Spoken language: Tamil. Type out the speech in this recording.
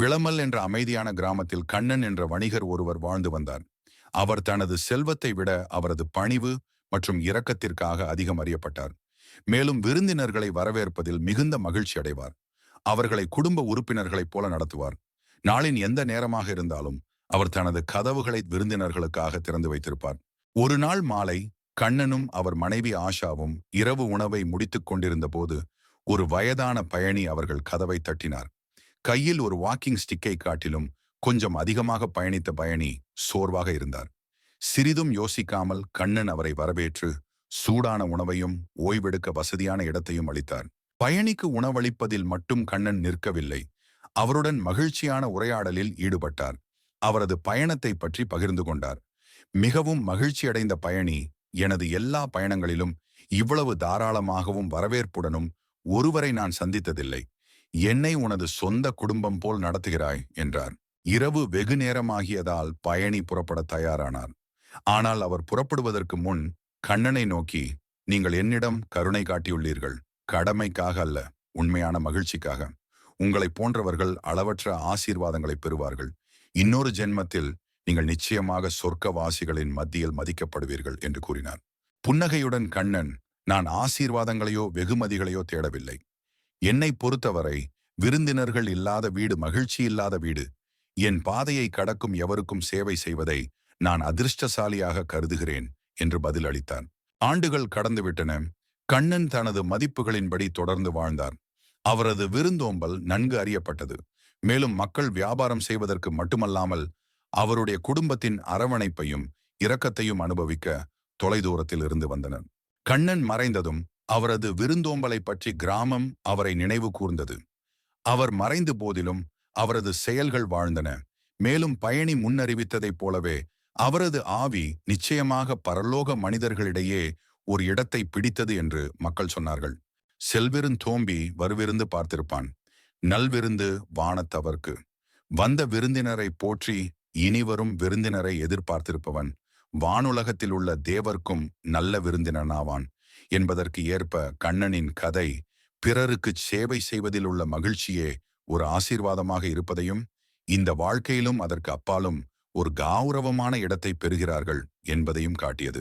விளமல் என்ற அமைதியான கிராமத்தில் கண்ணன் என்ற வணிகர் ஒருவர் வாழ்ந்து வந்தார். அவர் தனது செல்வத்தை விட அவரது பணிவு மற்றும் இரக்கத்திற்காக அதிகம் அறியப்பட்டார். மேலும் விருந்தினர்களை வரவேற்பதில் மிகுந்த மகிழ்ச்சி அடைவார். அவர்களை குடும்ப உறுப்பினர்களைப் போல நடத்துவார். நாளின் எந்த நேரமாக இருந்தாலும் அவர் தனது கதவுகளை விருந்தினர்களுக்காக திறந்து வைத்திருப்பார். ஒரு நாள் மாலை கண்ணனும் அவர் மனைவி ஆஷாவும் இரவு உணவை முடித்துக் கொண்டிருந்த போது ஒரு வயதான பயணி அவர்கள் கதவை தட்டினார். கையில் ஒரு வாக்கிங் ஸ்டிக்கை காட்டிலும் கொஞ்சம் அதிகமாக பயணித்த பயணி சோர்வாக இருந்தார். சிறிதும் யோசிக்காமல் கண்ணன் அவரை வரவேற்று சூடான உணவையும் ஓய்வெடுக்க வசதியான இடத்தையும் அளித்தார். பயணிக்கு உணவளிப்பதில் மட்டும் கண்ணன் நிற்கவில்லை. அவருடன் மகிழ்ச்சியான உரையாடலில் ஈடுபட்டார். அவரது பயணத்தை பற்றி பகிர்ந்து கொண்டார். மிகவும் மகிழ்ச்சியடைந்த பயணி எனது எல்லா பயணங்களிலும் இவ்வளவு தாராளமாகவும் வரவேற்புடனும் ஒருவரை நான் சந்தித்ததில்லை. என்னை உனது சொந்த குடும்பம் போல் நடத்துகிறாய் என்றார். இரவு வெகு நேரமாகியதால் பயணி புறப்பட தயாரானார். ஆனால் அவர் புறப்படுவதற்கு முன் கண்ணனை நோக்கி நீங்கள் என்னிடம் கருணை காட்டியுள்ளீர்கள். கடமைக்காக அல்ல உண்மையான மகிழ்ச்சிக்காக. உங்களைப் போன்றவர்கள் அளவற்ற ஆசீர்வாதங்களை பெறுவார்கள். இன்னொரு ஜென்மத்தில் நீங்கள் நிச்சயமாக சொர்க்கவாசிகளின் மத்தியில் மதிக்கப்படுவீர்கள் என்று கூறினார். புன்னகையுடன் கண்ணன் நான் ஆசீர்வாதங்களையோ வெகுமதிகளையோ தேடவில்லை. என்னை பொறுத்தவரை விருந்தினர்கள் இல்லாத வீடு மகிழ்ச்சி இல்லாத வீடு. என் பாதையை கடக்கும் எவருக்கும் சேவை செய்வதை நான் அதிர்ஷ்டசாலியாக கருதுகிறேன் என்று பதிலளித்தான் ஆண்டுகள் கடந்துவிட்டன கண்ணன் தனது மதிப்புகளின்படி தொடர்ந்து வாழ்ந்தார். அவரது விருந்தோம்பல் நன்கு அறியப்பட்டது. மேலும் மக்கள் வியாபாரம் செய்வதற்கு மட்டுமல்லாமல் அவருடைய குடும்பத்தின் அரவணைப்பையும் இரக்கத்தையும் அனுபவிக்க தொலைதூரத்தில் இருந்து வந்தனர். கண்ணன் மறைந்ததும் அவரது விருந்தோம்பலை பற்றி கிராமம் அவரை நினைவு கூர்ந்தது. அவர் மறைந்த போதிலும் அவரது செயல்கள் வாழ்ந்தன. மேலும் பயணி முன்னறிவித்ததைப் போலவே அவரது ஆவி நிச்சயமாக பரலோக மனிதர்களிடையே ஒரு இடத்தை பிடித்தது என்று மக்கள் சொன்னார்கள். செல்விருந்தோம்பி வருவிருந்து பார்த்திருப்பான். நல்விருந்து வானத்தவர்க்கு வந்த விருந்தினரை போற்றி இனிவரும் விருந்தினரை எதிர்பார்த்திருப்பவன். வானுலகத்தில் உள்ள தேவர்க்கும் நல்ல விருந்தினனாவான். என்பதற்கு ஏற்ப கண்ணனின் கதை பிறருக்கு சேவை செய்வதில் உள்ள மகிழ்ச்சியே ஒரு ஆசீர்வாதமாக இருப்பதையும் இந்த வாழ்க்கையிலும் அதற்கு அப்பாலும் ஒரு கௌரவமான இடத்தை பெறுகிறார்கள் என்பதையும் காட்டியது.